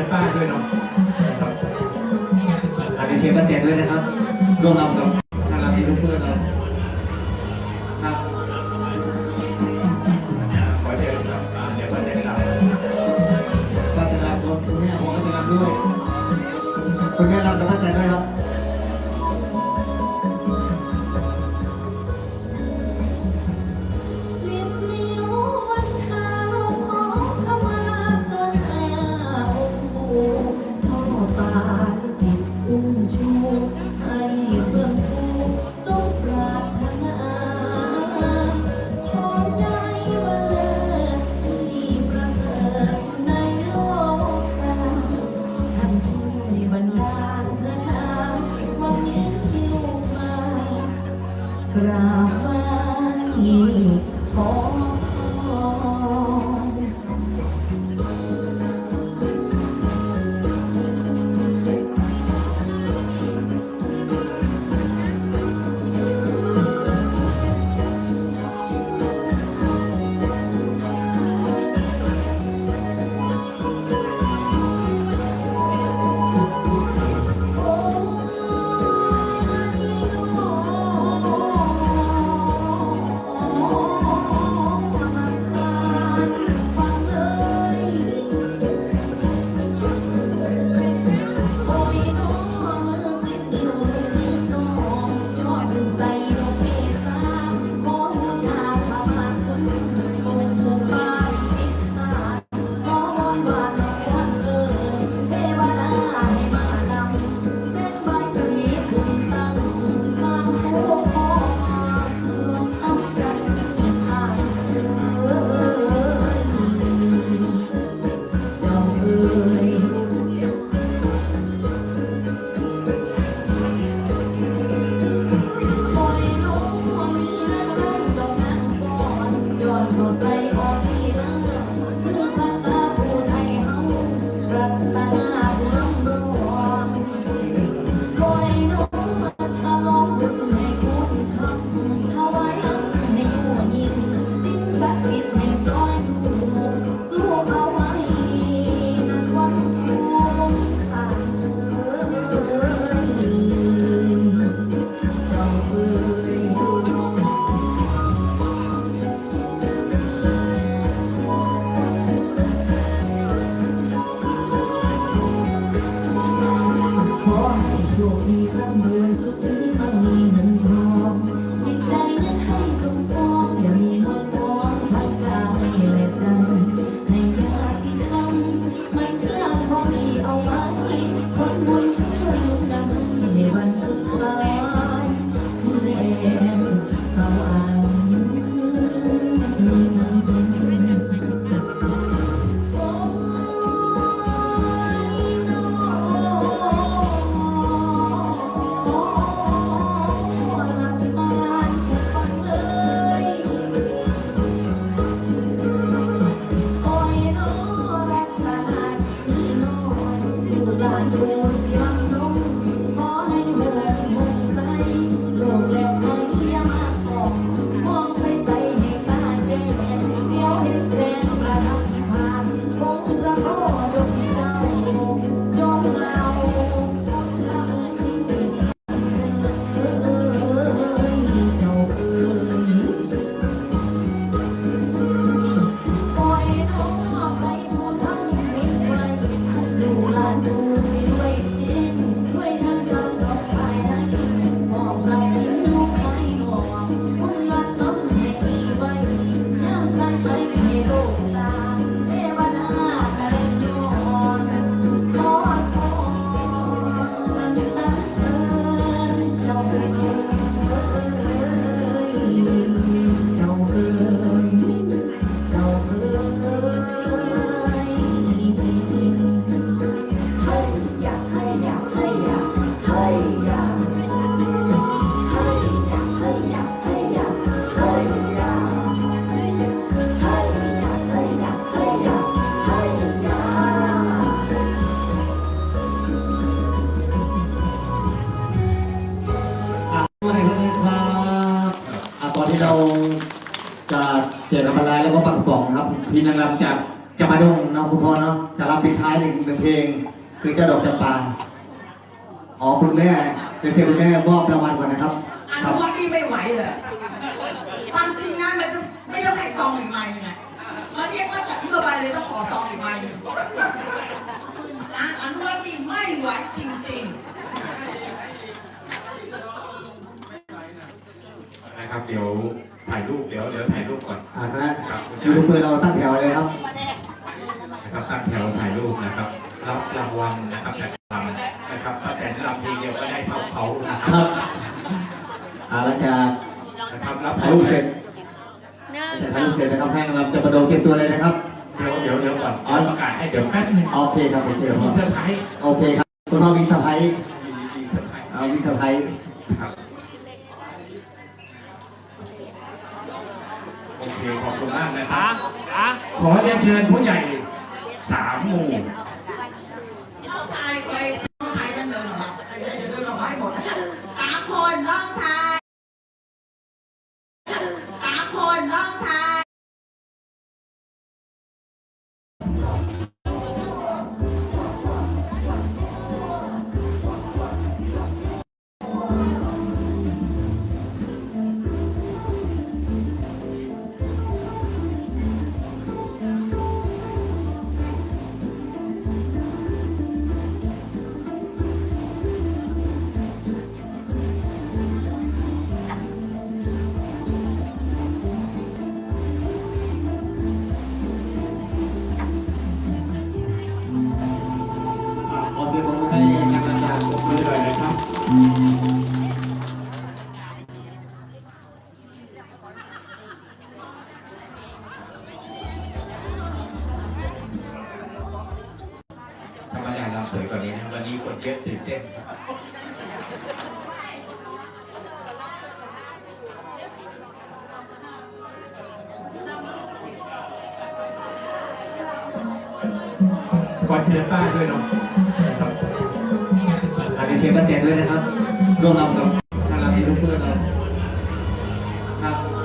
ยป้าด้วยเนาะอันนี้เชฟยป้าแตนด้วยนะครับร่วมรำกับทานรำมีลูกเพื่อนเราครับ Santo เราจากเจียรพลายแล้วก็ปักป่องครับพี่นางรำจากจะมาดงน้องคุณพ่อเนาะจะรับปิดท้ายหนึ่งเพลง คือเจ้าดอกจำปาขอคุณแม่เดี๋ยวเชิคุณแม่บอบระงวัลก่อนนะครับอันว่าที่ไม่ไหวเลยความจริงนะมันไม่ต้องให้ซองหนึ่งใบไงมาเรียกว่าจัดที่สบายเลยต้องขอซองหนึ่งใบอันว่าที่ไม่ไหวจริง ปก่อนอ่านะยูทูบเบอร์เราตั้งแถวเลยครับนะครับตั้งแถวถ่ายรูปนะครับรับรางวัลนะครับแต่ลำนะครับถ้าแต่ลำทีเดียวก็ได้เท่าเขานะคครับรับอ่าหลังจากนะครับรับถ่ายรูปเสร็จถ่ายรูปเสร็จนะครับให้เราจะมาดงเตรียมตัวเลยนะครับเดี๋ยวเดี๋ยวเดี๋ยวก่อนเดี๋ยวประกาศให้เดี๋ยวแป๊บนึงโอเคครับโอเคเดี๋ยวคมีรับเซอร์ไพรส์โอเคครับคุณพ่อวินสะพ้ายมีมีเซอร์ไพรส์เอาวินสะพ้ายครับ มากนะครับขอเรียนเชิญผู้ใหญ่สามหมู่ ขอเชิญป้าด้วยเนาะอันนี้เชียร์บ้านเด็กด้วยนะครับร่วมนำกับทางเรามีลูกเพื่อนเราครับ